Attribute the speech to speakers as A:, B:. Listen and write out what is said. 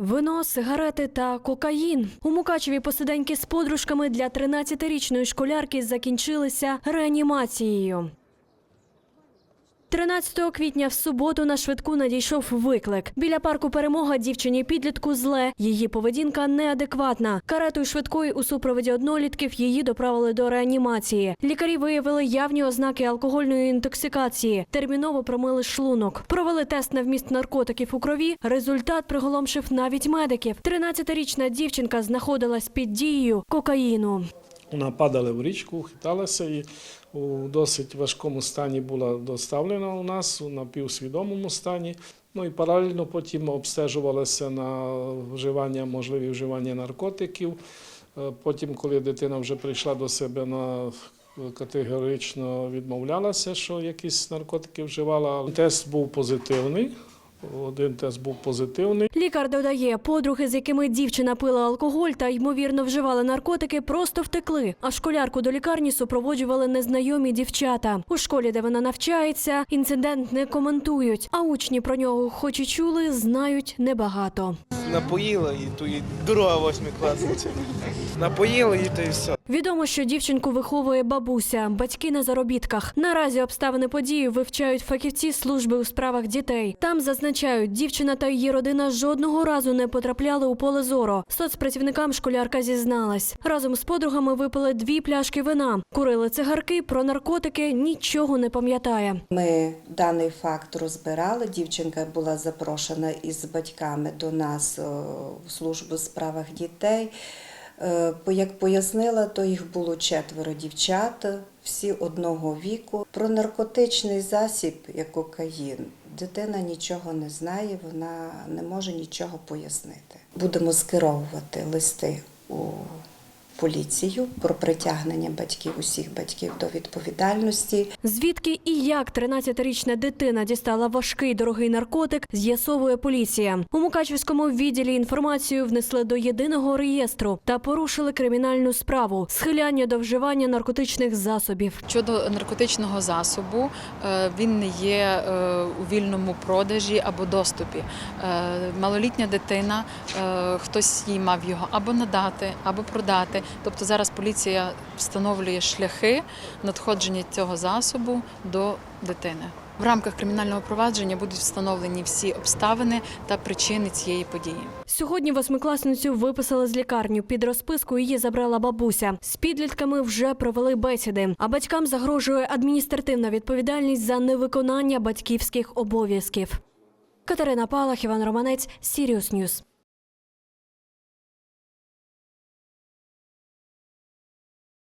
A: Вино, сигарети та кокаїн. У Мукачеві посиденьки з подружками для 13-річної школярки закінчилися реанімацією. 13 квітня в суботу на швидку надійшов виклик. Біля парку перемога дівчині підлітку зле. Її поведінка неадекватна. Каретою швидкої у супроводі однолітків її доправили до реанімації. Лікарі виявили явні ознаки алкогольної інтоксикації. Терміново промили шлунок. Провели тест на вміст наркотиків у крові. Результат приголомшив навіть медиків. 13-річна дівчинка знаходилась під дією кокаїну.
B: Вона падала в річку, хиталася і у досить важкому стані була доставлена у нас у напівсвідомому стані. Ну і паралельно потім обстежувалася на вживання, можливі вживання наркотиків. Е, Потім, коли дитина вже прийшла до себе, вона категорично відмовлялася, що якісь наркотики вживала. Тест був позитивний. Один тест був позитивний.
A: Лікар додає, подруги, з якими дівчина пила алкоголь та ймовірно вживала наркотики, просто втекли. А школярку до лікарні супроводжували незнайомі дівчата. У школі, де вона навчається, інцидент не коментують. А учні про нього, хоч і чули, знають небагато.
C: Напоїла і то і друга восьмикласниця. Напоїла і то і все.
A: Відомо, що дівчинку виховує бабуся, батьки на заробітках. Наразі обставини події вивчають фахівці служби у справах дітей. Там зазначають, дівчина та її родина жодного разу не потрапляли у поле зору. Соцпрацівникам школярка зізналась. Разом з подругами випили дві пляшки вина, курили цигарки, про наркотики нічого не пам'ятає.
D: Ми даний факт розбирали. Дівчинка була запрошена із батьками до нас е, в службу справах дітей. Е, Як пояснила, то їх було четверо дівчат, всі одного віку. Про наркотичний засіб, як кокаїн, дитина нічого не знає, вона не може нічого пояснити. Будемо скеровувати листи у поліцію про притягнення батьків, усіх батьків до відповідальності.
A: Звідки і як 13-річна дитина дістала важкий дорогий наркотик, з'ясовує поліція. У Мукачівському відділі інформацію внесли до єдиного реєстру та порушили кримінальну справу схиляння до вживання наркотичних засобів.
E: Щодо наркотичного засобу, е, він не є е, у вільному продажі або доступі. Е, Малолітня дитина, хтось їй мав його або надати, або продати. Тобто зараз поліція встановлює шляхи надходження цього засобу до дитини. В рамках кримінального провадження будуть встановлені всі обставини та причини цієї події.
A: Сьогодні восьмикласницю виписали з лікарні. Під розписку її забрала бабуся. З підлітками вже провели бесіди. А батькам загрожує адміністративна відповідальність за невиконання батьківських обов'язків. Катерина Палах, Іван Романець, Сіріус Ньюс.